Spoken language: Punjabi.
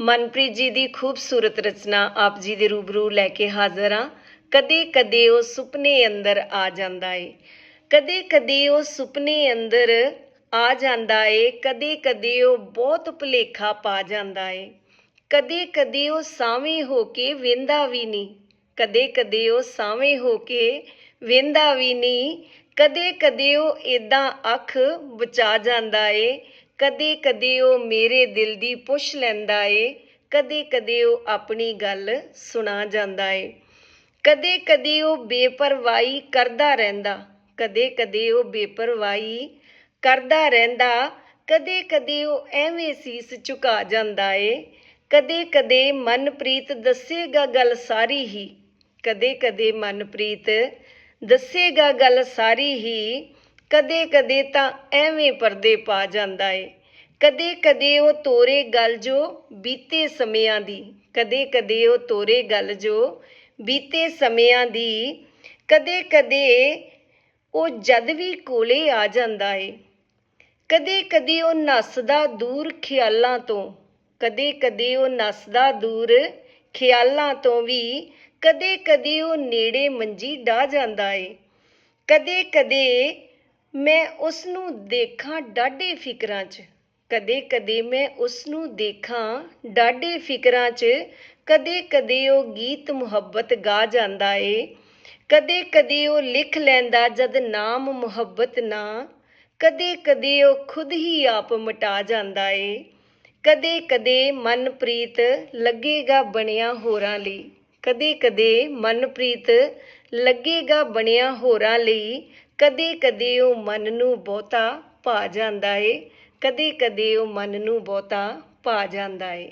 ਮਨਪ੍ਰੀਤ ਜੀ ਦੀ ਖੂਬਸੂਰਤ ਰਚਨਾ ਆਪ ਜੀ ਦੇ ਰੂਬਰੂ ਲੈ ਕੇ ਹਾਜ਼ਰ ਹਾਂ। ਕਦੇ ਕਦੇ ਉਹ ਸੁਪਨੇ ਅੰਦਰ ਆ ਜਾਂਦਾ ਏ। ਕਦੇ ਕਦੇ ਉਹ ਸੁਪਨੇ ਅੰਦਰ ਆ ਜਾਂਦਾ ਏ। ਕਦੇ ਕਦੇ ਉਹ ਬਹੁਤ ਭੁਲੇਖਾ ਪਾ ਜਾਂਦਾ ਏ। ਕਦੇ ਕਦੇ ਉਹ ਸਾਵੇਂ ਹੋ ਕੇ ਵੇਂਦਾ ਵੀ ਨਹੀਂ। ਕਦੇ ਕਦੇ ਉਹ ਸਾਵੇਂ ਹੋ ਕੇ ਵੇਂਦਾ ਵੀ ਨਹੀਂ। ਕਦੇ ਕਦੇ ਉਹ ਇਦਾਂ ਅੱਖ ਬਚਾ ਜਾਂਦਾ ਏ। ਕਦੇ ਕਦੇ ਉਹ ਮੇਰੇ ਦਿਲ ਦੀ ਪੁੱਛ ਲੈਂਦਾ ਏ ਕਦੇ ਕਦੇ ਉਹ ਆਪਣੀ ਗੱਲ ਸੁਣਾ ਜਾਂਦਾ ਏ। ਕਦੇ ਕਦੇ ਉਹ ਬੇਪਰਵਾਹੀ ਕਰਦਾ ਰਹਿੰਦਾ ਕਦੇ ਕਦੇ ਉਹ ਬੇਪਰਵਾਹੀ ਕਰਦਾ ਰਹਿੰਦਾ ਕਦੇ ਕਦੇ ਉਹ ਐਵੇਂ ਸੀਸ ਝੁਕਾ ਜਾਂਦਾ ਏ। ਕਦੇ ਕਦੇ ਮਨਪ੍ਰੀਤ ਦੱਸੇਗਾ ਗੱਲ ਸਾਰੀ ਹੀ ਕਦੇ ਕਦੇ ਮਨਪ੍ਰੀਤ ਦੱਸੇਗਾ ਗੱਲ ਸਾਰੀ ਹੀ ਕਦੇ ਕਦੇ ਤਾਂ ਐਵੇਂ ਪਰਦੇ ਪਾ ਜਾਂਦਾ ਏ। ਕਦੇ ਕਦੇ ਉਹ ਤੋਰੇ ਗੱਲ ਜੋ ਬੀਤੇ ਸਮਿਆਂ ਦੀ। ਕਦੇ ਕਦੇ ਉਹ ਤੋਰੇ ਗੱਲ ਜੋ ਬੀਤੇ ਸਮਿਆਂ ਦੀ। ਕਦੇ ਕਦੇ ਉਹ ਜਦ ਵੀ ਕੋਲੇ ਆ ਜਾਂਦਾ ਏ। ਕਦੇ ਕਦੇ ਉਹ ਨੱਸਦਾ ਦੂਰ ਖਿਆਲਾਂ ਤੋਂ। ਕਦੇ ਕਦੇ ਉਹ ਨੱਸਦਾ ਦੂਰ ਖਿਆਲਾਂ ਤੋਂ ਵੀ। ਕਦੇ ਕਦੇ ਉਹ ਨੇੜੇ ਮੰਜੀ ਡਾ ਜਾਂਦਾ ਏ। ਕਦੇ ਕਦੇ ਮੈਂ ਉਸ ਨੂੰ ਦੇਖਾਂ ਡਾਢੇ ਫਿਕਰਾਂ 'ਚ। ਕਦੇ ਕਦੇ ਮੈਂ ਉਸ ਨੂੰ ਦੇਖਾਂ ਡਾਢੇ ਫਿਕਰਾਂ 'ਚ। ਕਦੇ ਕਦੇ ਉਹ ਗੀਤ ਮੁਹੱਬਤ ਗਾ ਜਾਂਦਾ ਏ। ਕਦੇ ਕਦੇ ਉਹ ਲਿਖ ਲੈਂਦਾ ਜਦ ਨਾਮ ਮੁਹੱਬਤ ਨਾ। ਕਦੇ ਕਦੇ ਉਹ ਖੁਦ ਹੀ ਆਪ ਮਿਟਾ ਜਾਂਦਾ ਏ। ਕਦੇ ਕਦੇ ਮਨਪ੍ਰੀਤ ਲੱਗੇਗਾ ਬਣਿਆ ਹੋਰਾਂ ਲਈ। ਕਦੇ ਕਦੇ ਮਨਪ੍ਰੀਤ ਲੱਗੇਗਾ ਬਣਿਆ ਹੋਰਾਂ ਲਈ। ਕਦੇ ਕਦੇ ਉਹ ਮਨ ਨੂੰ ਬਹੁਤਾ ਭਾ ਜਾਂਦਾ ਏ। ਕਦੇ ਕਦੇ ਉਹ ਮਨ ਨੂੰ ਬਹੁਤਾ ਭਾ ਜਾਂਦਾ ਏ।